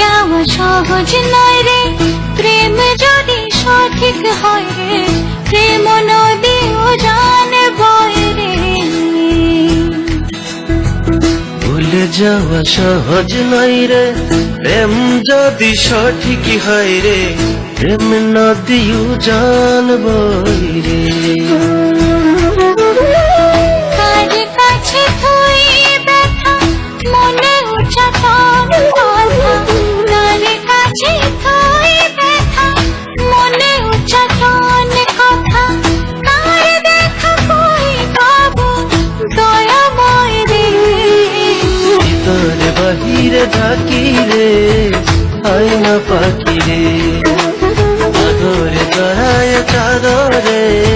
যাওয়া সহজ নয় রে। প্রেম যদি সঠিক হয় রে, প্রেম নদী ও জান বয় রে। ভুলে যাওয়া সহজ নয় রে, প্রেম যদি সঠিক হয় রে, প্রেম নদীও জানবই রে। বাহিরে থাকি রে আয়না পাখি রে আদরে তারায় চাদরে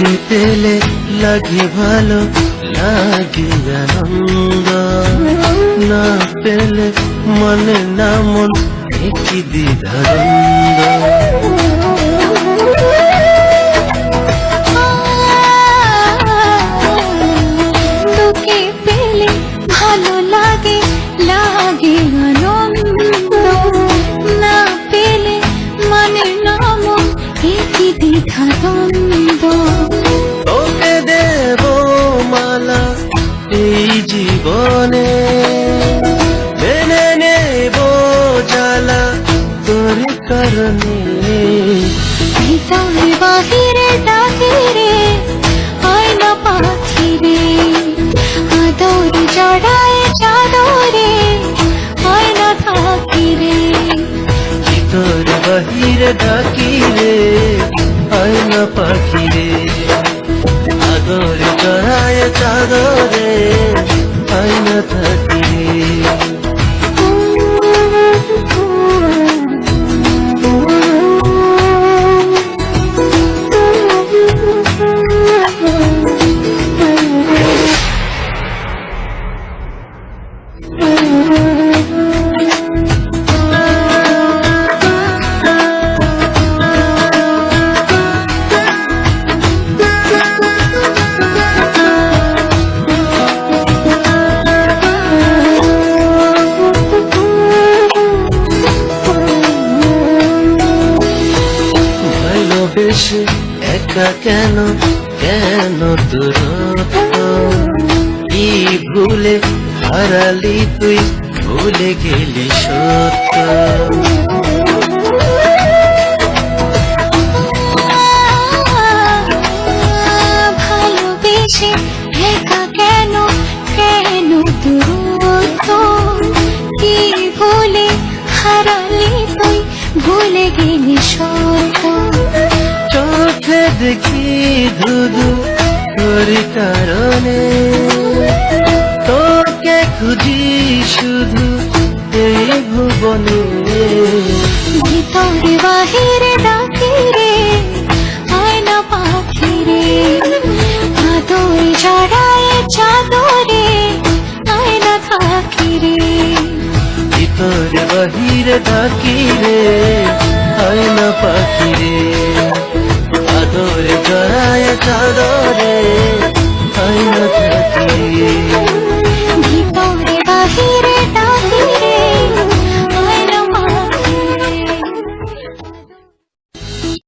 তোকে পেলে লাগে ভালো লাগে আনন্দ না পেলে মনে না মন একই দ্বিধানন্দ কারণে বাহিরে ডাকে রে আয়না পাখি রে আদর জড়ায় চাদরে আয়না থাকি রে তোর বাহিরে ডাকি রে আয়না পাখি ভালোবেসে একা কেন কেন দূরত্ব? কি ভুলে হারালি তুই, ভুলে গেলি সত্য? ভালোবেসে একা কেন কেন ভুলে গেলি সত্য? দেখি ধুধু তোর কারণে। তোকে খুঁজি শুধু এই ভুবনে। ভিতরে বাহিরে ডাকে রে আয়না পাখি রে আদরে জড়ায় চাদরে আয়না থাকি রে ভিতরে বাহিরে থাকি রে।